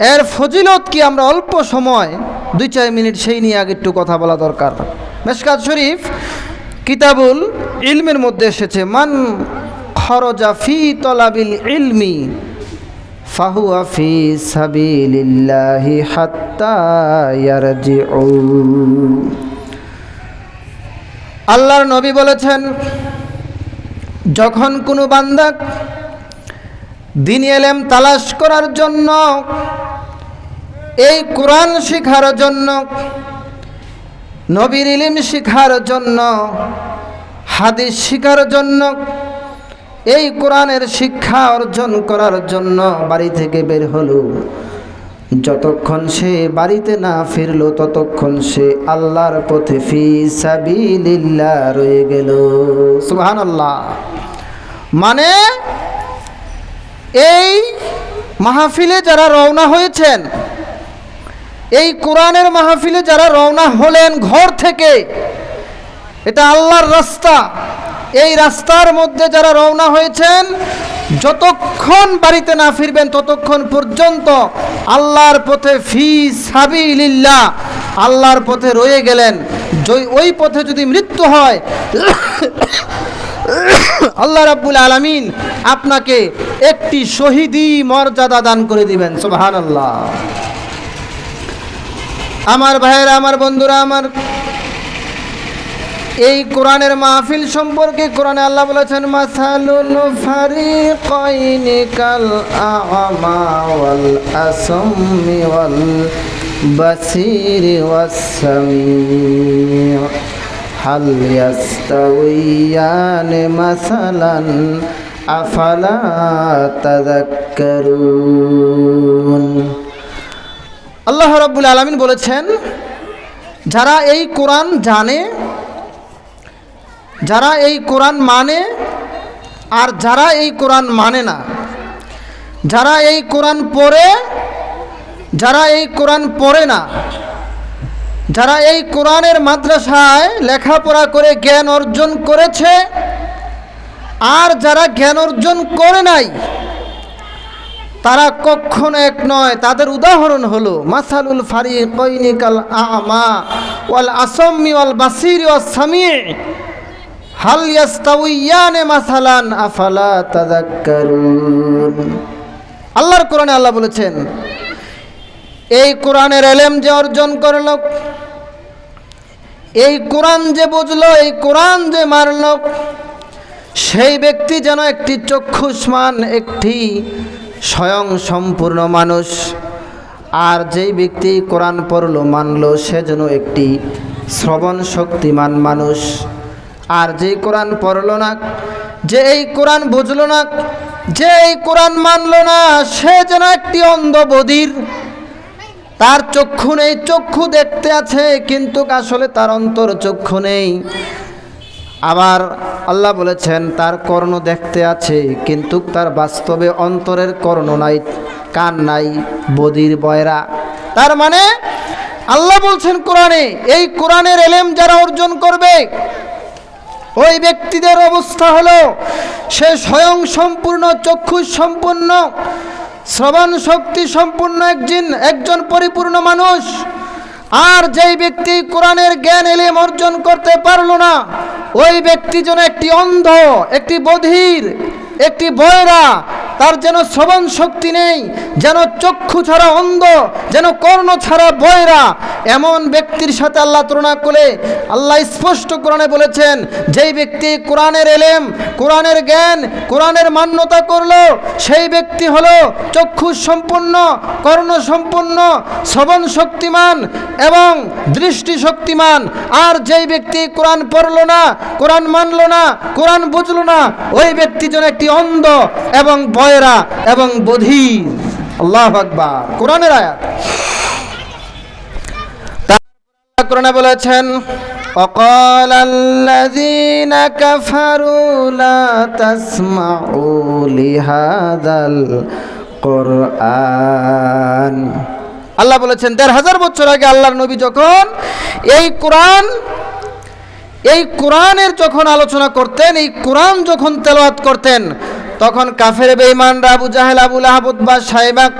এর ফজিলত কি? আমরা অল্প সময়, দুই চার মিনিট সেই নিয়ে আগে একটু কথা বলা দরকার। মেশকাত শরীফ কিতাবুল ইলমের মধ্যে এসেছে, মান খরজা ফি তলাবিল ইলমি ফাহুয়া ফি সাবিলিল্লাহি হাত্তা আল্লাহর নবী বলেছেন, যখন কোনো বান্দা দিন এলেম তালাশ করার জন্য, এই কোরআন শেখার জন্য, নবীর ইলিম শিখার জন্য, হাদিস শিখার জন্য, এই কোরআনের শিক্ষা অর্জন করার জন্য বাড়ি থেকে বের হলো। যতক্ষণ সে বাড়িতে না ফিরল, ততক্ষণ সে আল্লাহর পথে ফি রয়ে গেল। সুবহানাল্লাহ। মানে এই মাহফিলে যারা রওনা হয়েছেন, এই কোরআনের মাহফিলে যারা রওনা হলেন ঘর থেকে, এটা আল্লাহর রাস্তা। এই রাস্তার মধ্যে যারা রওনা হয়েছেন, যতক্ষণ বাড়িতে না ফিরবেন ততক্ষণ পর্যন্ত আল্লাহর পথে ফি সাবিলিল্লাহ, আল্লাহর পথে রয়ে গেলেন। ওই পথে যদি মৃত্যু হয় আল্লাহ রাব্বুল আলামিন আপনাকে একটি শহীদি মর্যাদা দান করে দিবেন, সুবহানাল্লাহ। আমার ভাইয়েরা, আমার বন্ধুরা, আমার এই কোরআনের মাহফিল সম্পর্কে কোরআনে আল্লাহ বলেছেন, মাসালুল ফারিকাইনি কাল আ'মা ওয়াল আসাম্মি ওয়াল বাসিরি ওয়াস সামি' ইয়াস্তাউয়ান মাসালান আফালা আল্লাহ রাব্বুল আলামিন বলেছেন, যারা এই কোরআন জানে, যারা এই কোরআন মানে আর যারা এই কোরআন মানে না, যারা এই কোরআন পড়ে, যারা এই কোরআন পড়ে না যারা এই কোরআনের মাদ্রাসায় লেখাপড়া করে জ্ঞান অর্জন করেছে, আর যারা জ্ঞান অর্জন করে নাই, তারা কখনো এক নয়, তাদের উদাহরণ হলো, মাসালুল ফারি ফারিকাল আমা ওয়াল আসাম্মি ওয়াল বাসির ওয়াস সামি' হাল ইয়াস্তাউয়ানে মাসালান, আফালা তাযাক্কারুন। আল্লাহর কোরআনে আল্লাহ বলেছেন, এই কোরআনের এলেম যে অর্জন করল এই কোরআন যে বুঝলো, এই কোরআন যে মারল, সেই ব্যক্তি যেন একটি চক্ষুষ্মান, একটি স্বয়ং সম্পূর্ণ মানুষ। আর যেই ব্যক্তি কোরআন পড়ল, মানল, সে যেন একটি শ্রবণ শক্তিমান মানুষ। আর যেই কোরআন পড়ল না, যে এই কোরআন বুঝল না, যে এই কোরআন মানল না, সে যেন একটি অন্ধ বধির তার চক্ষু নেই, চক্ষু দেখতে আছে, কিন্তু আসলে তার অন্তর চক্ষু নেই। আবার আল্লাহ বলেছেন, তার কর্ণ দেখতে আছে, কিন্তু তার বাস্তবে অন্তরের কর্ণ নাই, কান নাই, বদির বয়রা। তার মানে আল্লাহ বলছেন কোরআনে, এই কোরআনের এলেম যারা অর্জন করবে, ওই ব্যক্তিদের অবস্থা হলো, সে স্বয়ং সম্পূর্ণ, চক্ষু সম্পূর্ণ শ্রবণ শক্তি সম্পূর্ণ একজন একজন পরিপূর্ণ মানুষ। আর যেই ব্যক্তি কোরআনের জ্ঞান এলেম অর্জন করতে পারল না, ওই ব্যক্তি যেন একটি অন্ধ, একটি বধির, একটি বয়রা, তার যেন শ্রবণ শক্তি নেই, যেন চক্ষু ছাড়া অন্ধ, যেন কর্ণ ছাড়া বয়রা। এমন ব্যক্তির সাথে আল্লাহ তুলনা করে আল্লাহ স্পষ্ট কোরআনে বলেছেন, যেই ব্যক্তি কোরআনের এলেম কোরআনের জ্ঞান, কোরআনের মান্যতা করল, সেই ব্যক্তি হল চক্ষু সম্পূর্ণ, কর্ণ সম্পূর্ণ, শ্রবণ শক্তিমান এবং দৃষ্টি শক্তিমান। আর যেই ব্যক্তি কোরআন পড়ল না, কোরআন মানলো না, কোরআন বুঝলো না, ওই ব্যক্তি যেন একটি অন্ধ এবং বয়রা এবং বধির। আল্লাহ আকবার। কোরআনের আয়াত। কোরআনে বলেছেন وقال الذين كفروا لا تسمعوا لهذا القرآن আল্লাহ বলেছেন দেড় হাজার বছর আগে আল্লাহর নবী যখন এই কোরআন এই কোরআনের যখন আলোচনা করতেন এই কোরআন যখন তেলাওয়াত করতেন তখন কাফের বেঈমানরা আবু জাহেল আবুল আহাবুদ বা সাহেবাক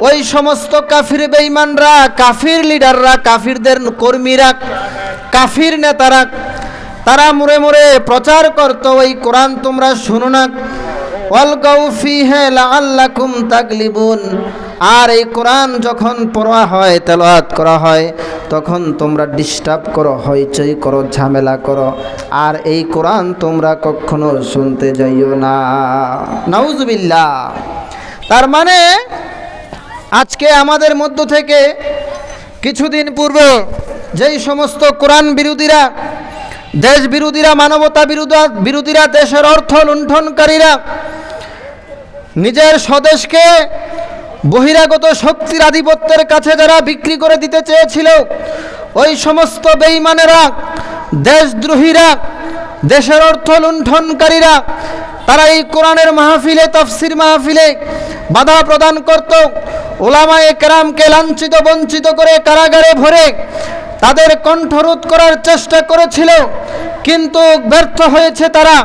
ওই সমস্ত কাফির বেঈমানরা কাফির লিডাররা কাফিরদের কর্মীরা কাফির নেতারা, তারা মুড়ে মুড়ে প্রচার করত, ওই কোরআন তোমরা শুনো না। আর এই কোরআন যখন পড়া হয়, তেলাওয়াত করা হয়, তখন তোমরা ডিস্টার্ব করো, হইচই করো, ঝামেলা করো। আর এই কোরআন তোমরা কখনো শুনতে যাইও না। নাউজুবিল্লাহ। তার মানে আজকে আমাদের মধ্য থেকে কিছুদিন পূর্বে যেই সমস্ত কোরআন বিরোধীরা, দেশ বিরোধীরা, মানবতা বিরোধীরা, দেশের অর্থ লুণ্ঠনকারীরা, নিজের স্বদেশকে বহিরাগত শক্তির আধিপত্যের কাছে যারা বিক্রি করে দিতে চেয়েছিল, ওই সমস্ত বেঈমানেরা, দেশদ্রোহীরা, দেশের অর্থ লুণ্ঠনকারীরা, তারা এই কোরআনের মাহফিলে, তফসির মাহফিলে বাধা প্রদান করত। ওলামায়ে কেরামকে লাঞ্ছিত, বঞ্চিত করে কারাগারে ভরে তাদের কণ্ঠরোধ করার চেষ্টা করেছিল, কিন্তু ব্যর্থ হয়েছে তারা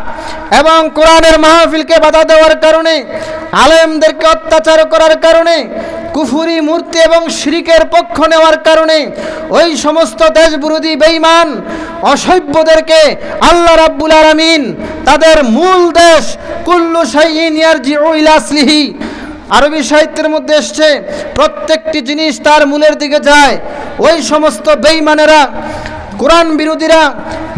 এবং কোরআনের মাহফিলকে বাধা দেওয়ার কারণে, আলেমদেরকে অত্যাচার করার কারণে, কুফুরি, মূর্তি এবং শিরিকের পক্ষ নেওয়ার কারণে ওই সমস্ত দেশ বিরোধী বেঈমান অসভ্যদেরকে আল্লাহ রাব্বুল আলামিন তাদের মূল দেশ কুল্লু শাইইন ইয়ারজিউ ইলা আরবি সাহিত্যের মধ্যে এসছে, প্রত্যেকটি জিনিস তার মূলের দিকে যায়। ওই সমস্ত বেঈমানেরা, কোরআন বিরোধীরা,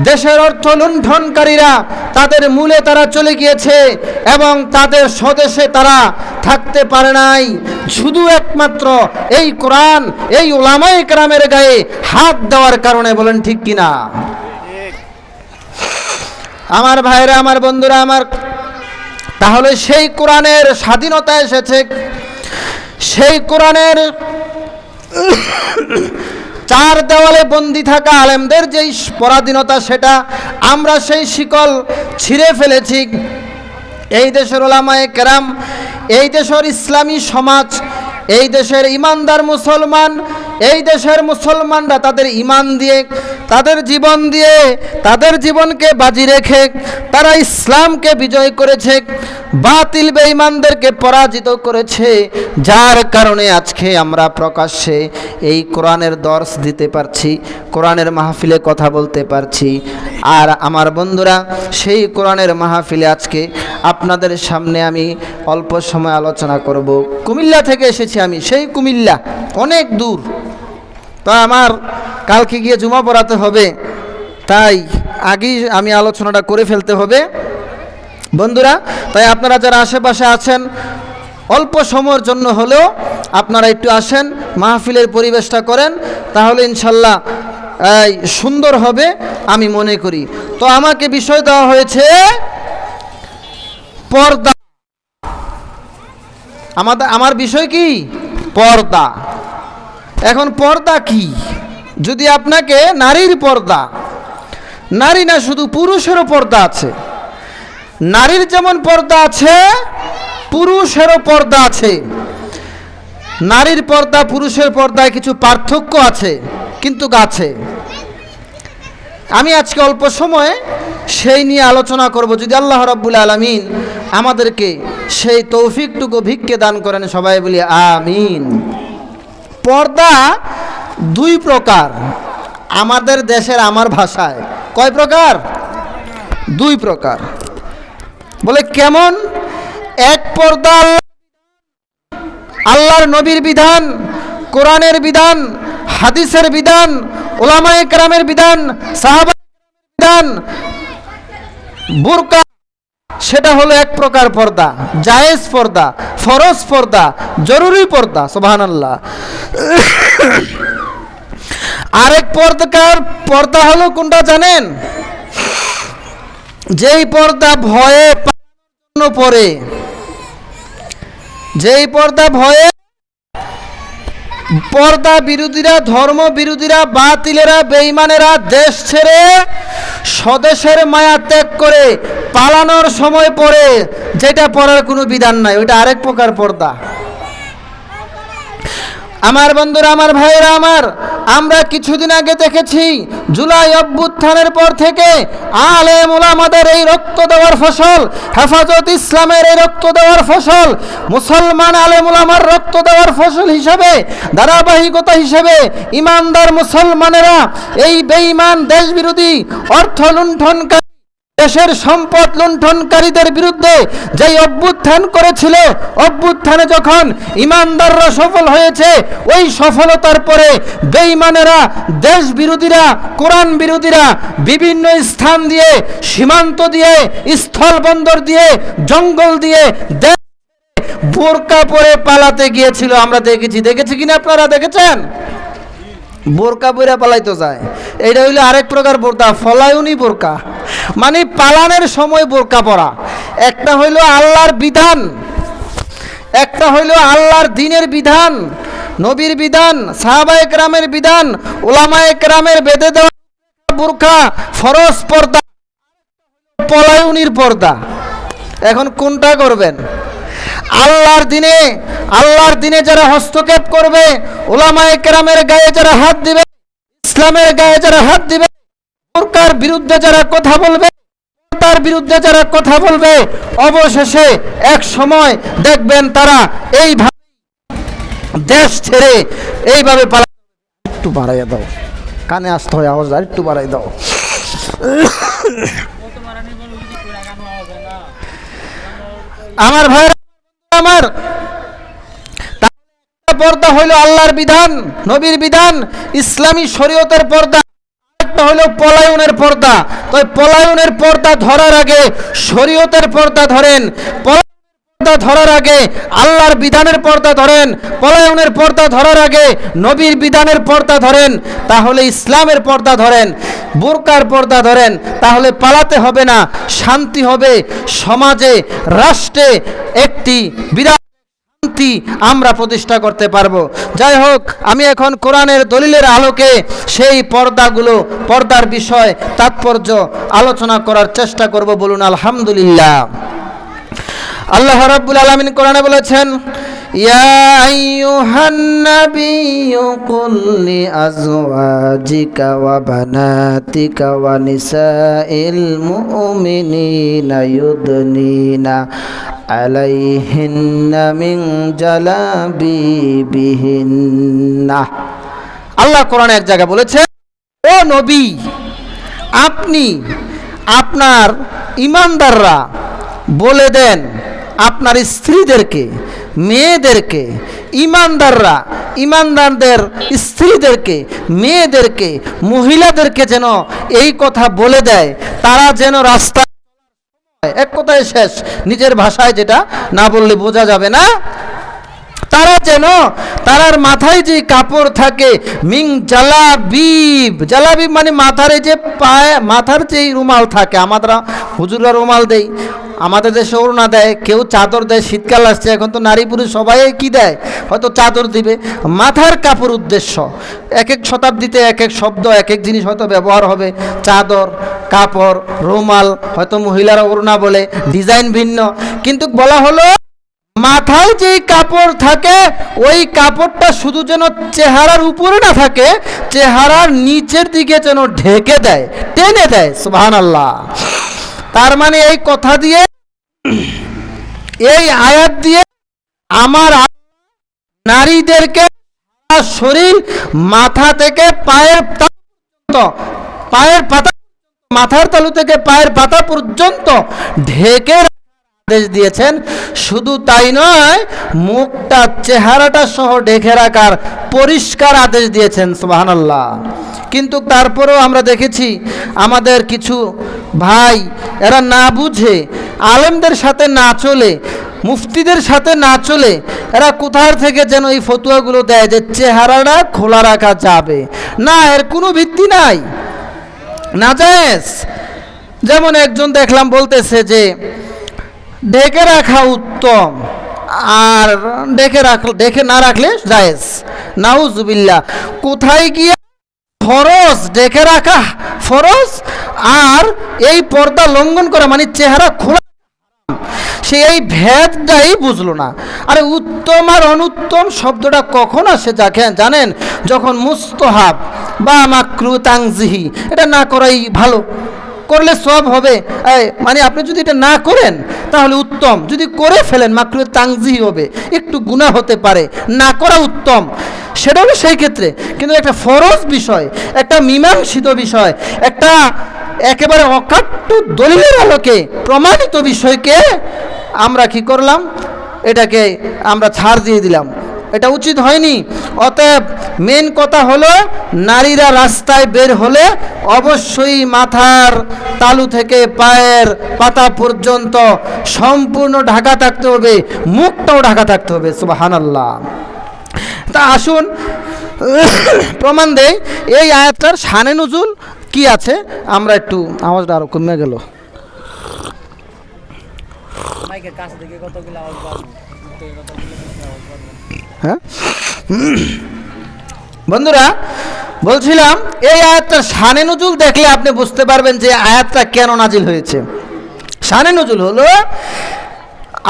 দেশের অর্থ লুণ্ঠনকারীরা, তাদের মূলে তারা চলে গিয়েছে এবং তাদের স্বদেশে তারা থাকতে পারে নাই। শুধু একমাত্র এই কোরআন, এই ওলামাই কেরামের গায়ে হাত দেওয়ার কারণে, বলেন ঠিক কিনা আমার ভাইরা, আমার বন্ধুরা, আমার, তাহলে সেই কোরআনের স্বাধীনতা এসেছে। সেই কোরআনের চার দেওয়ালে বন্দি থাকা আলেমদের যেই পরাধীনতা সেটা আমরা সেই শিকল ছিঁড়ে ফেলেছি। এই দেশের ওলামায়ে কেরাম, এই দেশের ইসলামী সমাজ, এই দেশের ইমানদার মুসলমান, এই দেশের মুসলমানরা তাদের ইমান দিয়ে তাদের জীবন দিয়ে, তাদের জীবনকে বাজি রেখে, তারা ইসলামকে বিজয় করেছে, বাতিল বেঈমানদেরকে পরাজিত করেছে। যার কারণে আজকে আমরা প্রকাশ্যে এই কোরআনের দর্শ দিতে পারছি, কোরআনের মাহফিলে কথা বলতে পারছি। আর আমার বন্ধুরা, সেই কোরআনের মাহফিলে আজকে আপনাদের সামনে আমি অল্প সময় আলোচনা করব। কুমিল্লা থেকে এসেছি আমি, সেই কুমিল্লা অনেক দূর। তো আমার কালকে গিয়ে জুমা পড়াতে হবে। তাই আগেই আমি আলোচনাটা করে ফেলতে হবে। বন্ধুরা, তাই আপনারা যারা আশেপাশে আছেন, অল্প সময়ের জন্য হলেও আপনারা একটু আসেন, মাহফিলের পরিবেশটা করেন, তাহলে ইনশাল্লাহ সুন্দর হবে আমি মনে করি। তো আমাকে বিষয় দেওয়া হয়েছে, পর্দা। আমাদের, আমার বিষয় কি? পর্দা। এখন পর্দা কি? যদি আপনাকে নারীর পর্দা, নারী না শুধু পুরুষেরও পর্দা আছে, নারীর যেমন পর্দা আছে, পুরুষেরও পর্দা আছে। নারীর পর্দা, পুরুষের পর্দায় কিছু পার্থক্য আছে, কিন্তু আছে আমি আজকে অল্প সময়ে সেই নিয়ে আলোচনা করব। যদি আল্লাহ রাব্বুল আলমিন আমাদেরকে সেই তৌফিকটুকু ভিক্ষে দান করেন, সবাই বলি আমিন। পর্দা দুই প্রকার। আমাদের দেশের আমার ভাষায়। কয় প্রকার? দুই প্রকার। বলে কেমন? এক পর্দা আল্লাহর নবীর বিধান, কোরআনের বিধান, হাদিসের বিধান, ওলামায়ে কেরামের বিধান বিধান। বুরকা, সেটা হলো এক প্রকার পর্দা। জায়েজ পর্দা, ফরজ পর্দা, জরুরি পর্দা সোবাহান আল্লাহ আরেক পর্দাকার পর্দা হলো কোনটা জানেন? যেই পর্দা ভয়ে জন্য পরে যেই পর্দা ভয়ে পর্দা বিরোধীরা, ধর্ম বিরোধীরা, বাতিলেরা, বেঈমানেরা দেশ ছেড়ে স্বদেশের মায়া ত্যাগ করে পালানোর সময় পড়ে, যেটা পড়ার কোনো বিধান নাই। ওইটা আরেক প্রকার পর্দা। আমার বন্ধুরা, আমার ভাইয়েরা, আমার আমরা কিছুদিন আগে দেখেছি জুলাই অভ্যুত্থানের পর থেকে আলে মোলামাদের এই রক্ত দেওয়ার ফসল, হেফাজত ইসলামের এই রক্ত দেওয়ার ফসল, মুসলমান আলে মোলামার রক্ত দেওয়ার ফসল হিসেবে, ধারাবাহিকতা হিসেবে ইমানদার মুসলমানেরা এই বেঈমান দেশ বিরোধী অর্থ লুণ্ঠনকারী দেশের সম্পদ লুণ্ঠনকারীদের বিরুদ্ধে যেই অভ্যুত্থান করেছিল, অভ্যুত্থানে যখন ইমানদাররা সফল হয়েছে, ওই সফলতার পরে বেঈমানেরা দেশ বিরোধীরা কোরআন বিরোধীরা বিভিন্ন স্থান দিয়ে, সীমান্ত দিয়ে স্থল বন্দর দিয়ে, জঙ্গল দিয়ে বোরকা পরে পালাতে গিয়েছিল। আমরা দেখেছি। দেখেছি কিনা আপনারা? দেখেছেন? বোরকা পরে পালাইতো যায়। এটা হইল আরেক প্রকার বোরকা, ফলায়ুনি বোরকা। মানে পালানের সময় বোরকা পরা। একটা হইল আল্লাহর বিধান, একটা হইল আল্লাহর দিনের বিধান, নবীর বিধান, সাহাবায়ে কেরামের বিধান ওলামায়ে কেরামের বেঁধে দেওয়া বোরকা ফরজ পর্দা পলায়ুনির পর্দা। এখন কোনটা করবেন? আল্লাহর দিনে আল্লাহর দিনে যারা হস্তক্ষেপ করবে ওলামায়ে কেরামের গায়ে যারা হাত দিবে, ইসলামের গায়ে যারা হাত দিবে, সরকার বিরুদ্ধে যারা কথা বলবে তার বিরুদ্ধে যারা কথা বলবে, অবশেষে এক সময় দেখবেন তারা এইভাবে দেশ ছেড়ে এইভাবে পালা একটু বাড়াইয়া দাও। কানে আসতে হয় আওয়াজ, আর একটু বাড়াই দাও। আমার ভাই আমার। পর্দা হইল আল্লাহর বিধান, নবীর বিধান, ইসলামী শরীয়তের পর্দা। একটা হলো পলায়নের পর্দা। তো পলায়নের পর্দা ধরার আগে শরীয়তের পর্দা ধরেন। পর্দা ধরার আগে আল্লাহর বিধানের পর্দা ধরেন, পলায়নের পর্দা ধরার আগে নবীর বিধানের পর্দা ধরেন, তাহলে ইসলামের পর্দা ধরেন, বোরকার পর্দা ধরেন, তাহলে পালাতে হবে না, শান্তি হবে, সমাজে, রাষ্ট্রে একটি বিরাট শান্তি আমরা প্রতিষ্ঠা করতে পারব। যাই হোক, আমি এখন কোরআনের দলিলের আলোকে সেই পর্দাগুলো, পর্দার বিষয়, তাৎপর্য আলোচনা করার চেষ্টা করব বলুন আলহামদুলিল্লাহ। আল্লাহ রাব্বুল আলামিন কোরআনে বলেছেন, ইয়া আইয়ুহান নাবিয়্যু কুল লিআজওয়াজিকা ওয়া বানাতিকা ওয়া নিসাইল মুমিনিনা ইউদনিনা আলাইহিন্না মিন জালাবিবিহিন্না। আল্লাহ কোরআনে এক জায়গায় বলেছে, ও নবী, আপনি আপনার ইমানদাররা বলে দেন আপনার স্ত্রীদেরকে, মেয়েদেরকে, ইমানদাররা, ইমানদারদের স্ত্রীদেরকে, মেয়েদেরকে, মহিলাদেরকে যেন এই কথা বলে দেয়, তারা যেন রাস্তা এক কথায় শেষ। নিজের ভাষায় যেটা না বললে বোঝা যাবে না। তারা যেন তারার মাথায় যে কাপড় থাকে, মিং জালাবিব জালাবিব মানে মাথার যে পায়ে, মাথার যে রুমাল থাকে আমরা হুজুরা রুমাল দেই আমাদের দেশে ওড়না দেয়, কেউ চাদর দেয়, শীতকাল আসছে, এখন তো নারী পুরুষ সবাই কি দেয়? হয়তো চাদর দিবে। মাথার কাপড় উদ্দেশ্য এক এক শতাব্দীতে এক এক শব্দ এক এক জিনিস হয়তো ব্যবহার হবে, চাদর, কাপড়, রুমাল, হয়তো মহিলারা ওড়না বলে, ডিজাইন ভিন্ন, কিন্তু বলা হলো মাথায় যেই কাপড় থাকে, ওই কাপড়টা শুধু যেন চেহারার উপরে না থাকে, চেহারার নিচের দিকে যেন ঢেকে দেয়, টেনে দেয় সুবহান আল্লাহ তার মানে এই কথা দিয়ে, এই আয়াত দিয়ে আমার নারীদেরকে শরীর মাথা থেকে পায়ের পায়ের পাতা মাথার তালু থেকে পায়ের পাতা পর্যন্ত ঢেকে আদেশ দিয়েছেন, শুধু তাই নয়, মুখটা, চেহারাটা সহ ঢেকে রাখার পরিষ্কার আদেশ দিয়েছেন, সুবহানাল্লাহ। কিন্তু তারপরেও আমরা দেখেছি, আমাদের কিছু ভাই, এরা না বুঝে, আলেমদের সাথে না চলে, মুফতিদের সাথে না চলে, এরা কোথার থেকে যেন এই ফতুয়াগুলো দেয় যে চেহারাটা খোলা রাখা যাবে। না, এর কোনো ভিত্তি নাই। না যেমন একজন দেখলাম বলতেছে যে ডেকে রাখা উত্তম। আর ডেকে রাখ ডেকে না রাখলে জায়েজ। নাউজুবিল্লাহ। কোথায় গিয়ে ফরজ? ডেকে রাখা ফরজ? আর এই পর্দা লঙ্ঘন করা মানে চেহারা খোলা সে এই ভেদটাই বুঝলো না। আরে উত্তম আর অনুত্তম শব্দটা কখন আসে দেখেন জানেন? যখন মুস্তহাব বা মাকরু তাংজিহি। এটা না করাই ভালো। করলে সব হবে। মানে আপনি যদি এটা না করেন, তাহলে উত্তম। যদি করে ফেলেন মাকরু তাংজি হবে। একটু গুণা হতে পারে। না করা উত্তম। সেটা হলো সেই ক্ষেত্রে। কিন্তু একটা ফরজ বিষয়, একটা মীমাংসিত বিষয়, একটা একেবারে অকাট্য দলিলের আলোকে প্রমাণিত বিষয়কে আমরা কি করলাম? এটাকে আমরা ছাড় দিয়ে দিলাম। এটা উচিত হয়নি। অতএব মেন কথা হলো, নারীরা রাস্তায় বের হলে অবশ্যই মাথার তালু থেকে পায়ের পাতা পর্যন্ত সম্পূর্ণ ঢাকা থাকতে হবে, মুখটাও ঢাকা থাকতে হবে, সুবাহানাল্লাহ। তা আসুন, প্রমাণ দেয় এই আয়াতটার সানে নজুল কি আছে? আমরা একটু আওয়াজটা আরও কমে গেল। মাইকের কাছ থেকে কতগুলো আওয়াজ হ্যাঁ? বন্ধুরা, বলছিলাম, এই আয়াতটার সানে নজুল দেখলে আপনি বুঝতে পারবেন যে আয়াতটা কেন নাজিল হয়েছে। সানে নজুল হলো,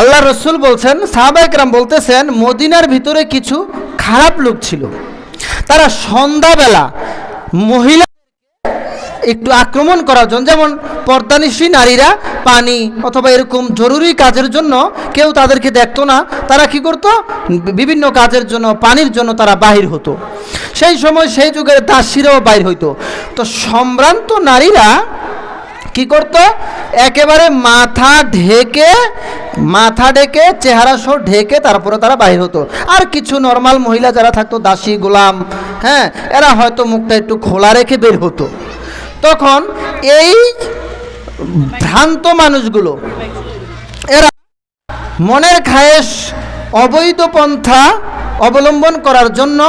আল্লাহ রসুল বলছেন সাহাবাহরাম বলতেছেন, মদিনার ভিতরে কিছু খারাপ লোক ছিল। তারা সন্ধ্যাবেলা মহিলা একটু আক্রমণ করার জন্য, যেমন পর্দানিশী নারীরা পানি অথবা এরকম জরুরি কাজের জন্য কেউ তাদেরকে দেখতো না, তারা কি করতো? বিভিন্ন কাজের জন্য, পানির জন্য তারা বাহির হতো। সেই সময় সেই যুগের দাসীরাও বাইর হইতো। তো সম্ভ্রান্ত নারীরা কি করতো? একেবারে মাথা ঢেকে মাথা ঢেকে, চেহারা সহ ঢেকে তারপরে তারা বাহির হতো। আর কিছু নর্মাল মহিলা যারা থাকতো, দাসী, গোলাম হ্যাঁ এরা হয়তো মুখটা একটু খোলা রেখে বের হতো। তখন এই ভ্রান্ত মানুষগুলো, এরা মনের খায়েশ অবৈধ পন্থা অবলম্বন করার জন্য,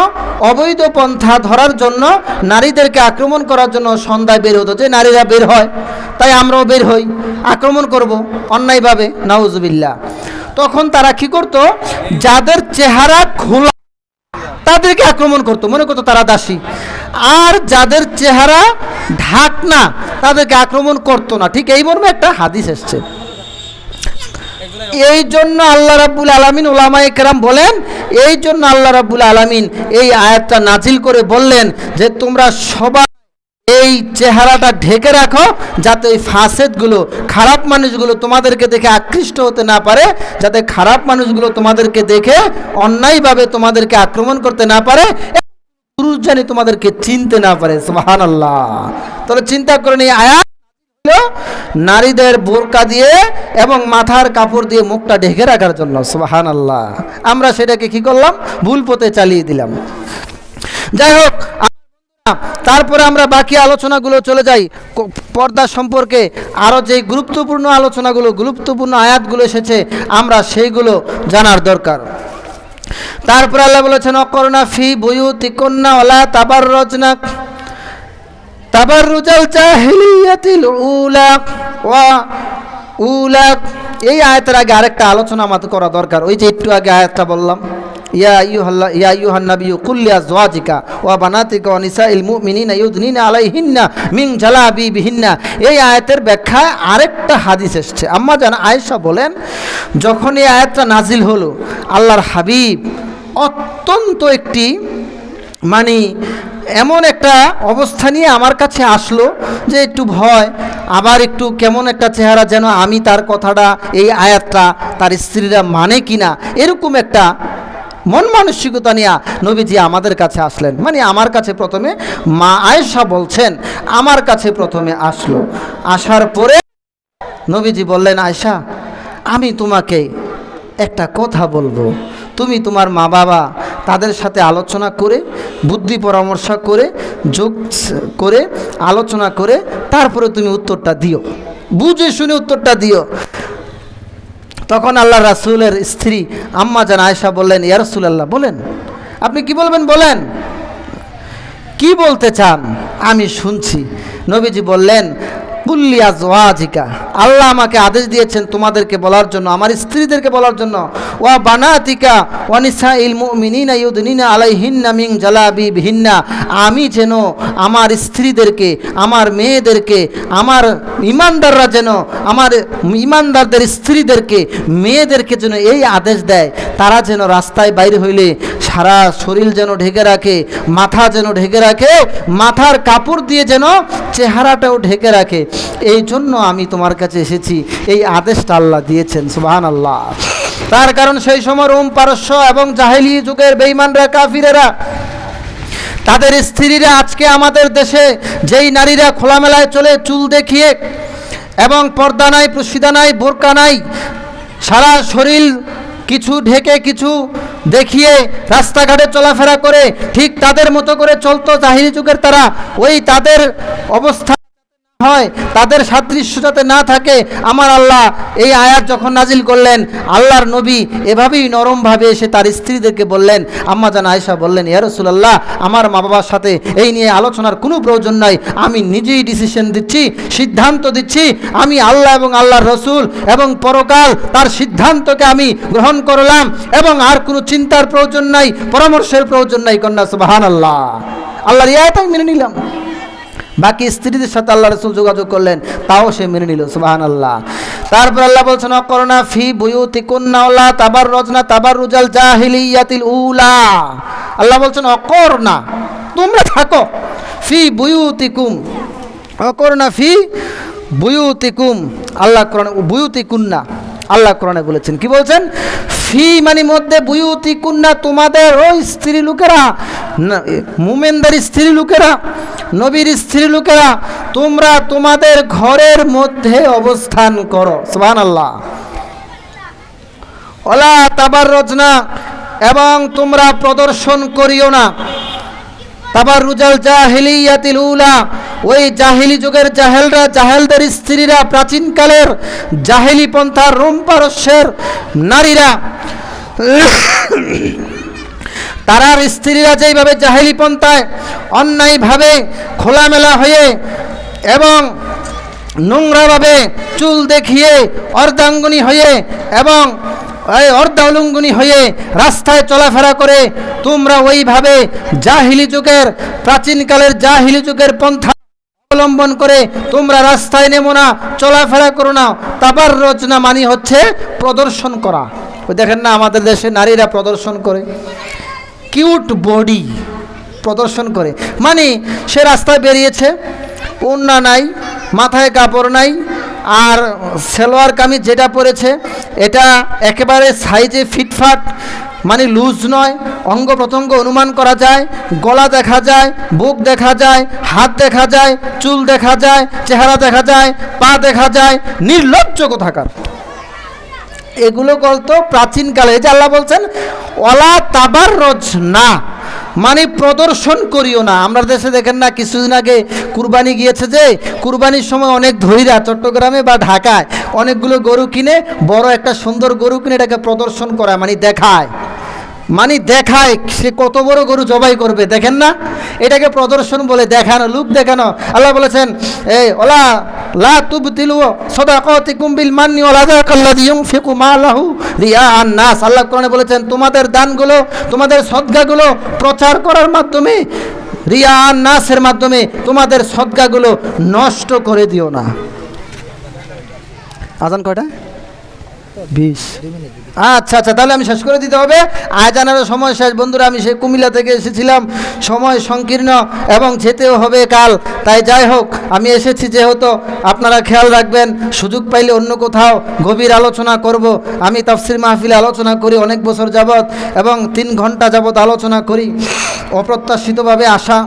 অবৈধ পন্থা ধরার জন্য, নারীদেরকে আক্রমণ করার জন্য সন্ধ্যায় বের হতো। যে নারীরা বের হয়, তাই আমরাও বের হই, আক্রমণ করব অন্যায়ভাবে নাউজুবিল্লা তখন তারা কি করত? যাদের চেহারা খোলা, তাদেরকে আক্রমণ করতো। মনে করতো তারা দাসী। আর যাদের চেহারা ঢাকনা তাদেরকে আক্রমণ করতো না। ঠিক এই মর্মে একটা হাদিস এসছে। এই জন্য আল্লাহ রাব্বুল আলামিন ওলামায়ে কেরাম বলেন, এই জন্য আল্লাহ রাব্বুল আলামিন এই আয়াতটা নাজিল করে বললেন যে, তোমরা সবাই এই চেহারাটা ঢেকে রাখো, যাতে ওই ফাসেদগুলো, খারাপ মানুষগুলো তোমাদেরকে দেখে আকৃষ্ট হতে না পারে, যাতে খারাপ মানুষগুলো তোমাদেরকে দেখে অন্যায়ভাবে তোমাদেরকে আক্রমণ করতে না পারে। পুরুষ জানি তোমাদেরকে চিনতে না পারে সুবাহান আল্লাহ তাহলে চিন্তা করেন এই আয়াত নারীদের বোরকা দিয়ে এবং মাথার কাপড় দিয়ে মুখটা ঢেকে রাখার জন্য সুবাহান আল্লাহ আমরা সেটাকে কি করলাম? ভুল পথে চালিয়ে দিলাম। যাই হোক, তারপরে আমরা বাকি আলোচনাগুলো চলে যাই। পর্দা সম্পর্কে আরও যে গুরুত্বপূর্ণ আলোচনাগুলো, গুরুত্বপূর্ণ আয়াতগুলো এসেছে, আমরা সেইগুলো জানার দরকার। তারপরে আল্লাহ বলেছেন অকর্ণা ফি বুয়ুতি তিকন্যা ওলা তাবার রচনা তাবার রুজাল চাহিলিয়াতিল উলা ওয়া উলা। এই আয়াতের আগে আরেকটা আলোচনা আমাদের করা দরকার। ওই যে একটু আগে আয়াতটা বললাম। ওয়া বানাতিকা এই আয়াতের আরেকটা হাদিস এসেছে। আম্মা আয়েশা বলেন, যখন এই আয়াতটা নাজিল হলো, আল্লাহর হাবিব অত্যন্ত একটি মানে এমন একটা অবস্থা নিয়ে আমার কাছে আসলো যে একটু ভয়, আবার একটু কেমন একটা চেহারা যেন আমি তার কথাটা, এই আয়াতটা তার স্ত্রীরা মানে কিনা, এরকম একটা মন মানসিকতা নিয়ে নবীজি আমাদের কাছে আসলেন। মানে আমার কাছে প্রথমে মা আয়েশা বলছেন, আমার কাছে প্রথমে আসলো। আসার পরে নবীজি বললেন আয়সা আমি তোমাকে একটা কথা বলব। তুমি তোমার মা বাবা তাদের সাথে আলোচনা করে, বুদ্ধি পরামর্শ করে, যোগ করে, আলোচনা করে, তারপরে তুমি উত্তরটা দিও। বুঝে শুনে উত্তরটা দিও। তখন আল্লাহ রাসুলের স্ত্রী আম্মা জান আয়সা বললেন, ইয়া রাসূলুল্লাহ, বলেন। আপনি কি বলবেন? বলেন। কি বলতে চান? আমি শুনছি। নবীজি বললেন জোয়াজিকা আল্লাহ আমাকে আদেশ দিয়েছেন তোমাদেরকে বলার জন্য, আমার স্ত্রীদেরকে বলার জন্য। ওয়া বানাতিকা ওয়ানিসা ইল মুমিনিনা ইউদনিনা আলাইহিন্না মিং জালাবি বিহিন্না আমি যেন আমার স্ত্রীদেরকে, আমার মেয়েদেরকে, আমার ইমানদাররা যেন, আমার ইমানদারদের স্ত্রীদেরকে, মেয়েদেরকে যেন এই আদেশ দেয়, তারা যেন রাস্তায় বাইরে হইলে সারা শরীর যেন ঢেকে রাখে, মাথা যেন ঢেকে রাখে, মাথার কাপড় দিয়ে যেন চেহারাটাও ঢেকে রাখে। এই জন্য আমি তোমার কাছে এসেছি। এই আদেশটা আল্লাহ দিয়েছেন সুবাহান আল্লাহ তার কারণ সেই সময় রোম পারস্য এবং জাহেলি যুগের বেইমানরা কাফিরেরা, তাদের স্ত্রীরা আজকে আমাদের দেশে যেই নারীরা খোলামেলায় চলে, চুল দেখিয়ে এবং পর্দা নাই প্রসিদা নাই, বোরকা নাই, সারা শরীর কিছু ঢেকে, কিছু দেখিয়ে রাস্তাঘাটে চলাফেরা করে ঠিক তাদের মতো করে চলতো জাহিরি যুগের তারা। ওই তাদের অবস্থা হয়, তাদের সাদৃশ্য যাতে না থাকে, আমার আল্লাহ এই আয়াত যখন নাজিল করলেন, আল্লাহর নবী এভাবেই নরমভাবে এসে তার স্ত্রীদেরকে বললেন, আম্মা জান আয়েশা বললেন, ইয়া রাসূলুল্লাহ, আমার মা বাবার সাথে এই নিয়ে আলোচনার কোনো প্রয়োজন নাই, আমি নিজেই ডিসিশন দিচ্ছি, সিদ্ধান্ত দিচ্ছি, আমি আল্লাহ এবং আল্লাহর রসুল এবং পরকাল তার সিদ্ধান্তকে আমি গ্রহণ করলাম এবং আর কোনো চিন্তার প্রয়োজন নাই, পরামর্শের প্রয়োজন নাই, কন্যা সুবাহান আল্লাহ আল্লাহর ইয়াটাই মেনে নিলাম। বাকি স্ত্রীদের সাথে আল্লাহ রসুল যোগাযোগ করলেন, তাও সে মেনে নিল সুবাহান আল্লাহ তারপর আল্লাহ বলছেন অকরণা ফি বুয়ুতি কুন্নাওলা তাবার রজনা তাবার রুজাল জাহিলিয়াতিল উলা। আল্লাহ বলছেন, অকরনা, তোমরা থাকো। ফি বুয়ুতিকুম, অকরনা ফি বুয়ুতিকুম। আল্লাহ কোরআনে বুয়ুতি কুন্না আল্লাহ কোরআনে বলেছেন। কি বলছেন? ফি মানে মধ্যে বুয়ুতি কুন্না তোমাদের ওই স্ত্রী লোকেরা মুমেনদের স্ত্রী লোকেরা, নবীর স্ত্রী লোকেরা, তোমরা তোমাদের ঘরের মধ্যে অবস্থান করো। সুবহান আল্লাহ ওলা তাবার রচনা এবং তোমরা প্রদর্শন করিও না। তাবার রুজাল জাহিলিয়াতিল উলা। ওই জাহিলি যুগের জাহেলরা, জাহেলদের স্ত্রীরা, প্রাচীনকালের জাহেলি পন্থার রোম পারস্যের নারীরা। তারার স্ত্রীরা যেইভাবে জাহেলি পন্থায় অন্যায়ভাবে খোলামেলা হয়ে এবং নোংরাভাবে চুল দেখিয়ে অর্ধাঙ্গুনি হয়ে এবং অর্ধালুঙ্গুনি হয়ে রাস্তায় চলাফেরা করে, তোমরা ওইভাবে জাহিলি যুগের, প্রাচীনকালের জাহিলি যুগের পন্থা অবলম্বন করে তোমরা রাস্তায় নেমো না, চলাফেরা করো না, তাবার রচনা মানি হচ্ছে প্রদর্শন করা। দেখেন না, আমাদের দেশে নারীরা প্রদর্শন করে, কিউট বডি প্রদর্শন করে। মানে সে রাস্তায় বেরিয়েছে ওন্না নাই, মাথায় কাপড় নাই আর সেলোয়ার কামিজ যেটা পরেছে, এটা একেবারে সাইজে ফিটফাট মানে লুজ নয়, অঙ্গ প্রত্যঙ্গ অনুমান করা যায়, গলা দেখা যায়, বুক দেখা যায়, হাত দেখা যায়, চুল দেখা যায়, চেহারা দেখা যায়, পা দেখা যায়, নির্লজ্জ কোথাকার। এগুলো বলতো প্রাচীনকালে যে আল্লাহ বলছেন অলা তাবার রজ না মানে প্রদর্শন করিও না। আমরা দেশে দেখেন না, কিছুদিন আগে কুরবানি গিয়েছে যে, কুরবানির সময় অনেক ধৈরা চট্টগ্রামে বা ঢাকায় অনেকগুলো গরু কিনে, বড় একটা সুন্দর গরু কিনে এটাকে প্রদর্শন করা মানে দেখায়। মানে দেখায়, সে কত বড় গরু জবাই করবে, দেখেন না? এটাকে প্রদর্শন বলে দেখানো, লুক দেখানো। আল্লাহ বলেছেন এই ওলা, লা তুবতিলু সাদাকাতিকুম বিল মান্নি ওয়াল আযাকাল্লাযী ইউনফিকু মালাহু রিয়াআন নাস আল্লাহ কোরআনে বলেছেন, তোমাদের দানগুলো, তোমাদের সদকাগুলো প্রচার করার মাধ্যমে রিয়াআন নাসের মাধ্যমে তোমাদের সদকাগুলো নষ্ট করে দিও না। আজান কয়টা? বিশ। আচ্ছা আচ্ছা তাহলে আমি শেষ করে দিতে হবে। আয়োজনের সময় শেষ। বন্ধুরা, আমি সেই কুমিল্লা থেকে এসেছিলাম। সময় সংকীর্ণ এবং যেতেও হবে কাল। তাই যাই হোক, আমি এসেছি যেহেতু। আপনারা খেয়াল রাখবেন, সুযোগ পাইলে অন্য কোথাও গভীর আলোচনা করব। আমি তাফসির মাহফিলে আলোচনা করি, অনেক বছর যাবৎ এবং তিন ঘণ্টা যাবৎ আলোচনা করি। অপ্রত্যাশিতভাবে আসা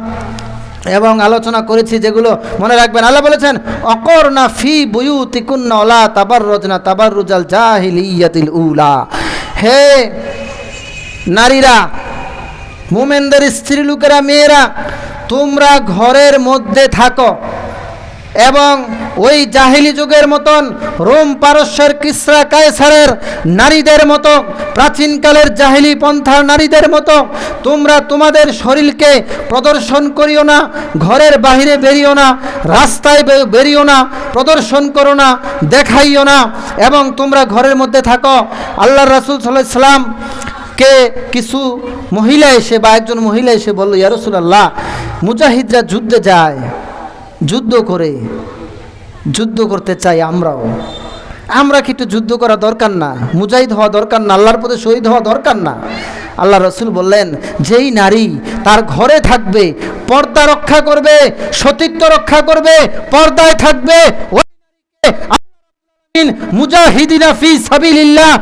এবং আলোচনা করেছি যেগুলো মনে রাখবেন। আল্লাহ বলেছেন অকর না ফি বুয়ু তিকুন্নলা তাবার রোজনা তাবার রুজাল জাহিলিয়াতিল উলা। হে নারীরা, মুমেন্দের স্ত্রী লোকেরা মেয়েরা, তোমরা ঘরের মধ্যে থাকো। এবং ওই জাহিলি যুগের মতন রোম পারস্যের কিসরা কায়সারের নারীদের মতো, প্রাচীনকালের জাহিলি পন্থার নারীদের মতো, তোমরা তোমাদের শরীরকে প্রদর্শন করিও না, ঘরের বাহিরে বেরিও না, রাস্তায় বেরিও না, প্রদর্শন করো না, দেখাইও না এবং তোমরা ঘরের মধ্যে থাকো। আল্লাহ রাসুল সাল্লাহ কে কিছু মহিলা এসে বা একজন মহিলা এসে বলল ইয়ারসুল্লাহ মুজাহিদরা যুদ্ধে যায়। যুদ্ধ করে, যুদ্ধ করতে চাই আমরাও। আমরা কিন্তু যুদ্ধ করা দরকার না? মুজাহিদ হওয়া দরকার না? আল্লাহর পথে শহীদ হওয়া দরকার না? আল্লাহ রসুল বললেন, যেই নারী তার ঘরে থাকবে, পর্দা রক্ষা করবে, সতীত্ব রক্ষা করবে, পর্দায় থাকবে মুজাহিদিনা ফি সাবিলিল্লাহ।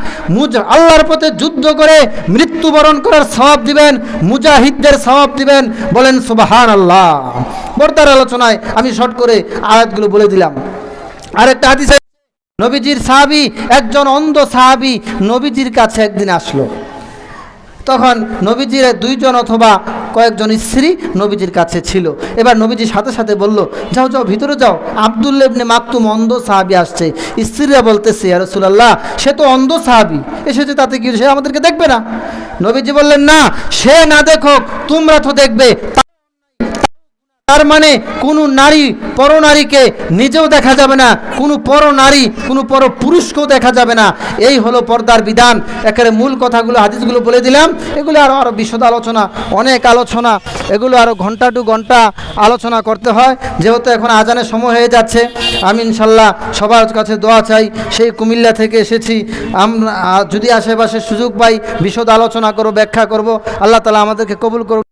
আল্লাহর পথে যুদ্ধ করে মৃত্যুবরণ করার সওয়াব দিবেন মুজাহিদদের সওয়াব দিবেন বলেন সুবাহান আল্লাহ পর্দার আলোচনায় আমি শর্ট করে আয়াতগুলো বলে দিলাম। আরেকটা হাদিস আছে, নবীজির সাহাবি একজন অন্ধ সাহাবি নবীজির কাছে একদিন আসলো। তখন নবীজির দুইজন অথবা কয়েকজন স্ত্রী নবীজির কাছে ছিল। এবার নবীজি সাথে সাথে বলল, যাও যাও, ভিতরে যাও। আবদুল্লেবনে মাকতুম অন্ধ সাহাবি আসছে। স্ত্রীরা বলতেছে আর রসুলাল্লাহ, সে তো অন্ধ সাহাবি। এসেছে তাতে কি? সে আমাদেরকে দেখবে না? নবীজি বললেন, না, সে না দেখো তোমরা তো দেখবে। তার মানে কোনো নারী পরনারীকে নিজেও দেখা যাবে না, কোনো পর নারী কোনো পর পুরুষকেও দেখা যাবে না। এই হলো পর্দার বিধান। একেবারে মূল কথাগুলো, হাদিসগুলো বলে দিলাম। এগুলো আরও আরও বিশদ আলোচনা, অনেক আলোচনা। এগুলো আরও ঘণ্টা টু ঘণ্টা আলোচনা করতে হয়। যেহেতু এখন আজানের সময় হয়ে যাচ্ছে, আমি ইনশাল্লাহ সবার কাছে দোয়া চাই। সেই কুমিল্লা থেকে এসেছি। আমরা, যদি আশেপাশে সুযোগ পাই, বিশদ আলোচনা করব, ব্যাখ্যা করব। আল্লাহ তালা আমাদেরকে কবুল করুন